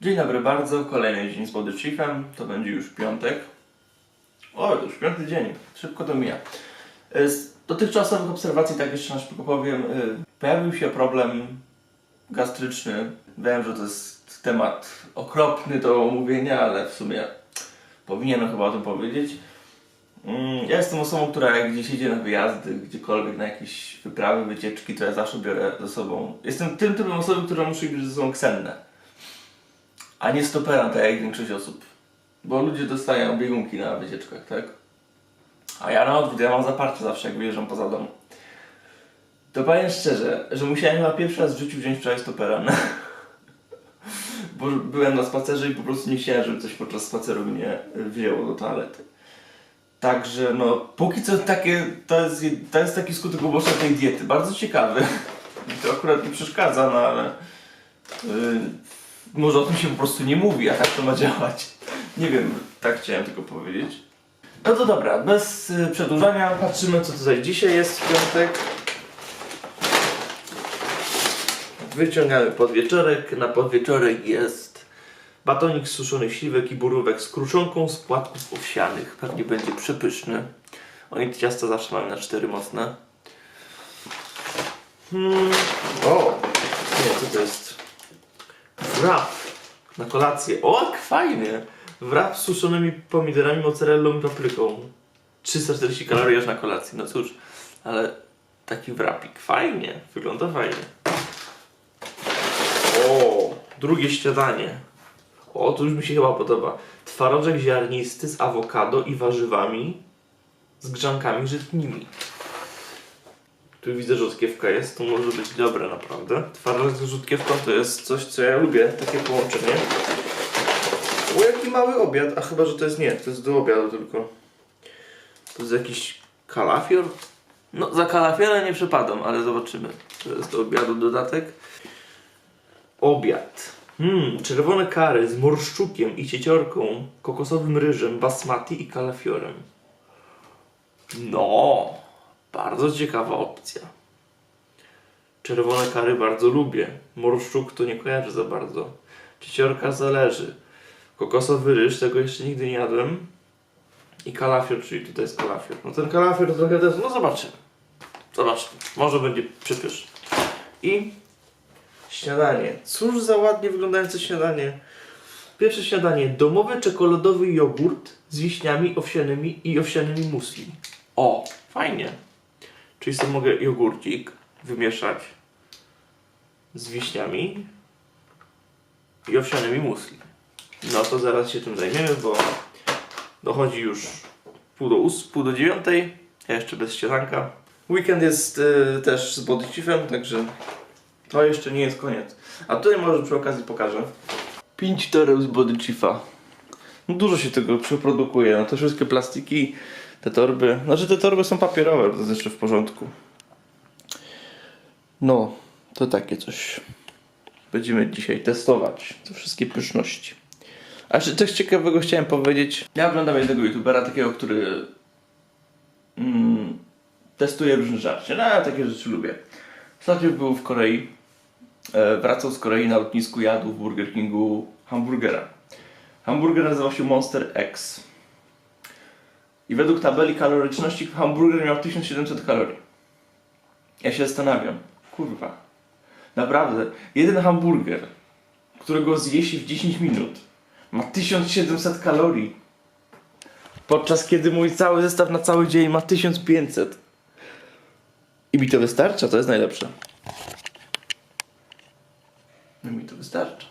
Dzień dobry bardzo, kolejny dzień z Body Chiefem, to będzie już piątek. O, już piąty dzień, szybko to mija. E, Z dotychczasowych obserwacji, tak jeszcze na szybko powiem, e, pojawił się problem gastryczny. Wiem, że to jest temat okropny do omówienia, ale w sumie powinienem chyba o tym powiedzieć. Mm, Ja jestem osobą, która jak gdzieś idzie na wyjazdy, gdziekolwiek, na jakieś wyprawy, wycieczki, to ja zawsze biorę ze sobą. Jestem tym typem osoby, która musi mieć ze sobą ksennę a nie stopera, tak jak większość osób. Bo ludzie dostają biegunki na wycieczkach, tak? A ja na odwrót, ja mam zaparcie zawsze, jak wyjeżdżam poza dom. To powiem szczerze, że musiałem chyba pierwszy raz w życiu wziąć wczoraj stopera. Bo byłem na spacerze i po prostu nie chciałem, żeby coś podczas spaceru mnie wzięło do toalety. Także no, póki co takie, to jest, to jest taki skutek uboczny tej diety. Bardzo ciekawy. To akurat nie przeszkadza, no ale... Yy, może o tym się po prostu nie mówi, a tak to ma działać. Nie wiem, tak chciałem tylko powiedzieć. No to dobra, bez y, przedłużania patrzymy co tutaj dzisiaj jest w piątek. Wyciągamy podwieczorek. Na podwieczorek jest batonik z suszonych śliwek i borówek z kruszonką z płatków owsianych. Pewnie będzie przepyszny. Oni te ciasta zawsze mają na cztery mocne. Hmm. O! Nie, co to jest? Wrap na kolację. O, jak fajnie! Wrap z suszonymi pomidorami, mozzarellą i papryką. 340 kalorii aż na kolacji. No cóż, ale taki wrapik. Fajnie, wygląda fajnie. O, drugie śniadanie. O, to już mi się chyba podoba. Twarożek ziarnisty z awokado i warzywami z grzankami żytnimi. Tu widzę, że rzutkiewka jest, to może być dobre naprawdę. Twarożek z rzutkiewką to jest coś, co ja lubię, takie połączenie. O, jaki mały obiad, a chyba, że to jest nie, to jest do obiadu tylko. To jest jakiś kalafior? No, za kalafiora nie przepadam, ale zobaczymy. To jest do obiadu dodatek. Obiad. Hmm, czerwone kary z morszczukiem i cieciorką, kokosowym ryżem, basmati i kalafiorem. No, bardzo ciekawa opcja. Czerwone kary bardzo lubię. Morszczuk to nie kojarzę za bardzo. Cieciorka zależy. Kokosowy ryż, tego jeszcze nigdy nie jadłem. I kalafior, czyli tutaj jest kalafior. No ten kalafior trochę też, no zobaczymy. Zobaczmy, może będzie przypyszny. I śniadanie. Cóż za ładnie wyglądające śniadanie. Pierwsze śniadanie. Domowy czekoladowy jogurt z wiśniami owsianymi i owsianymi musli. O, fajnie. Czyli sobie mogę jogurcik wymieszać z wiśniami i owsianymi musli. No to zaraz się tym zajmiemy, bo dochodzi już pół do, ós- pół do dziewiątej, ja jeszcze bez śniadanka. Weekend jest y, też z Body Chiefem, także to jeszcze nie jest koniec. A tutaj może przy okazji pokażę. Pięć toreł z Body Chiefa. No dużo się tego przyprodukuje, no te wszystkie plastiki, te torby. Znaczy te torby są papierowe, to jest jeszcze w porządku. No, to takie coś. Będziemy dzisiaj testować te wszystkie pyszności. A jeszcze coś ciekawego chciałem powiedzieć. Ja oglądam jednego youtubera takiego, który mm, testuje różne rzeczy. No, ja takie rzeczy lubię. Ostatnio był w Korei. E, wracał z Korei na lotnisku, jadł w Burger Kingu hamburgera. Hamburger nazywał się Monster X. I według tabeli kaloryczności hamburger miał 1700 kalorii. Ja się zastanawiam, kurwa, naprawdę, jeden hamburger, którego zje w 10 minut, ma 1700 kalorii. Podczas kiedy mój cały zestaw na cały dzień ma 1500. I mi to wystarcza, to jest najlepsze. No mi to wystarcza.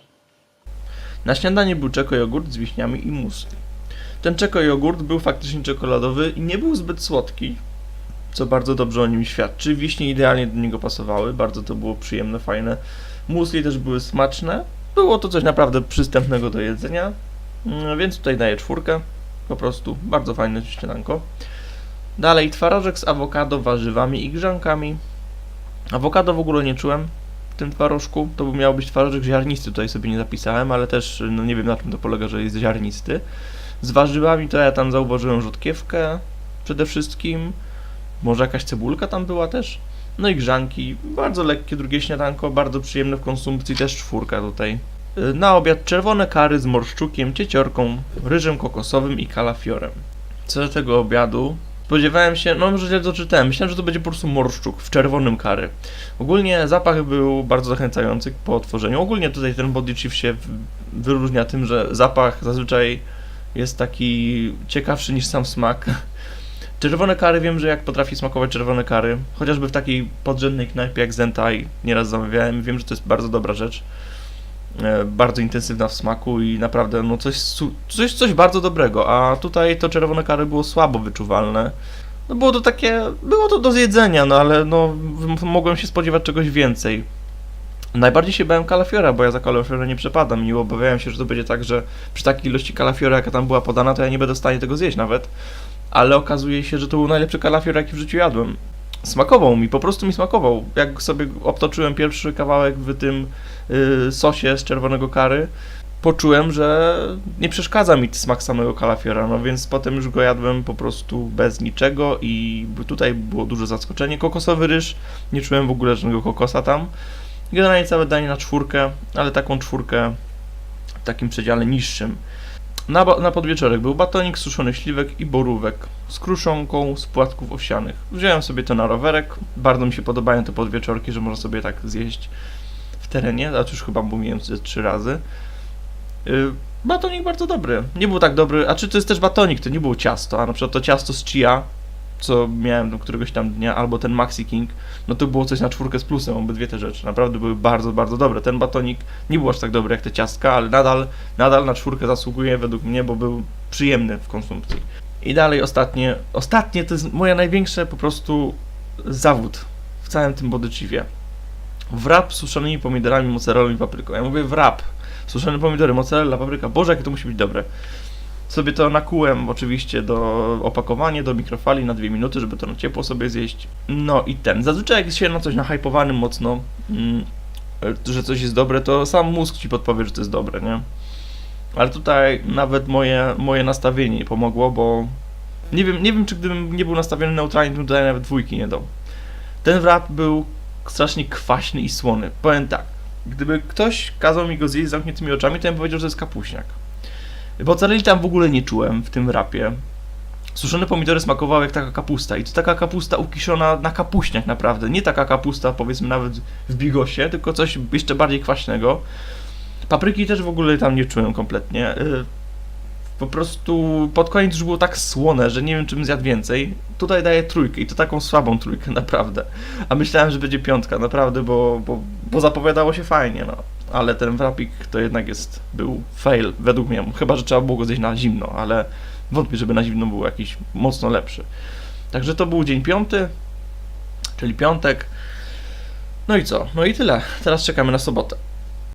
Na śniadanie był czeko jogurt z wiśniami i musli. Ten czeko jogurt był faktycznie czekoladowy i nie był zbyt słodki, co bardzo dobrze o nim świadczy. Wiśnie idealnie do niego pasowały, bardzo to było przyjemne, fajne. Musli też były smaczne. Było to coś naprawdę przystępnego do jedzenia, mm, więc tutaj daję czwórkę. Po prostu bardzo fajne śniadanko. Dalej twarożek z awokado, warzywami i grzankami. Awokado w ogóle nie czułem w tym twarożku. To miał być twarożek ziarnisty, tutaj sobie nie zapisałem, ale też no nie wiem na czym to polega, że jest ziarnisty. Z warzywami to ja tam zauważyłem rzutkiewkę przede wszystkim. Może jakaś cebulka tam była też. No i grzanki. Bardzo lekkie drugie śniadanko, bardzo przyjemne w konsumpcji, też czwórka tutaj. Y, Na obiad czerwone kary z morszczukiem, cieciorką, ryżem kokosowym i kalafiorem. Co do tego obiadu, spodziewałem się, no może źle to czytałem, myślałem, że to będzie po prostu morszczuk w czerwonym kary. Ogólnie zapach był bardzo zachęcający po otworzeniu. Ogólnie tutaj ten body chief się wyróżnia tym, że zapach zazwyczaj jest taki ciekawszy niż sam smak. Czerwone kary, wiem, że jak potrafi smakować czerwone kary, chociażby w takiej podrzędnej knajpie jak Zentai nieraz zamawiałem, wiem, że to jest bardzo dobra rzecz. E, Bardzo intensywna w smaku i naprawdę no coś, coś, coś bardzo dobrego, a tutaj to czerwone kary było słabo wyczuwalne. No było to takie, było to do zjedzenia, no ale no mogłem się spodziewać czegoś więcej. Najbardziej się bałem kalafiora, bo ja za kalafiora nie przepadam i obawiałem się, że to będzie tak, że przy takiej ilości kalafiora, jaka tam była podana, to ja nie będę w stanie tego zjeść nawet. Ale okazuje się, że to był najlepszy kalafior, jaki w życiu jadłem. Smakował mi, po prostu mi smakował. Jak sobie obtoczyłem pierwszy kawałek w tym y, sosie z czerwonego kary, poczułem, że nie przeszkadza mi smak samego kalafiora, no więc potem już go jadłem po prostu bez niczego i tutaj było duże zaskoczenie. Kokosowy ryż, nie czułem w ogóle żadnego kokosa tam. Generalnie całe danie na czwórkę, ale taką czwórkę w takim przedziale niższym. Na, na podwieczorek był batonik, suszony śliwek i borówek z kruszonką z płatków owsianych. Wziąłem sobie to na rowerek. Bardzo mi się podobają te podwieczorki, że można sobie tak zjeść w terenie. A już chyba mówiłem trzy razy. Yy, batonik bardzo dobry. Nie był tak dobry. A czy to jest też batonik, to nie było ciasto. A na przykład to ciasto z chia, co miałem któregoś tam dnia, albo ten Maxi King, no to było coś na czwórkę z plusem, obydwie te rzeczy. Naprawdę były bardzo, bardzo dobre. Ten batonik nie był aż tak dobry jak te ciastka, ale nadal nadal na czwórkę zasługuje według mnie, bo był przyjemny w konsumpcji. I dalej ostatnie, ostatnie to jest moja największe po prostu zawód w całym tym body chiefie. Wrap z suszonymi pomidorami, mozzarellą i papryką. Ja mówię wrap, suszone pomidory, mozzarella, papryka. Boże, jakie to musi być dobre. Sobie to nakułem oczywiście do opakowania, do mikrofali na dwie minuty, żeby to na ciepło sobie zjeść. No i ten. Zazwyczaj jak jest się na coś nahypowanym mocno, mm, że coś jest dobre, to sam mózg ci podpowie, że to jest dobre, nie? Ale tutaj nawet moje, moje nastawienie pomogło, bo nie wiem, nie wiem, czy gdybym nie był nastawiony neutralnie, to bym tutaj nawet dwójki nie dał. Ten wrap był strasznie kwaśny i słony. Powiem tak, gdyby ktoś kazał mi go zjeść z zamkniętymi oczami, to bym powiedział, że to jest kapuśniak. Mozzarelli tam w ogóle nie czułem w tym wrapie. Suszone pomidory smakowały jak taka kapusta i to taka kapusta ukiszona na kapuśniak naprawdę. Nie taka kapusta powiedzmy nawet w bigosie, tylko coś jeszcze bardziej kwaśnego. Papryki też w ogóle tam nie czułem kompletnie. Y, Po prostu pod koniec już było tak słone, że nie wiem czym zjadł więcej. Tutaj daję trójkę i to taką słabą trójkę, naprawdę. A myślałem, że będzie piątka, naprawdę, bo, bo, bo zapowiadało się fajnie, no. Ale ten wrapik to jednak jest, był fail, według mnie. Chyba, że trzeba było go zjeść na zimno, ale wątpię, żeby na zimno był jakiś mocno lepszy. Także to był dzień piąty, czyli piątek. No i co? No i tyle. Teraz czekamy na sobotę.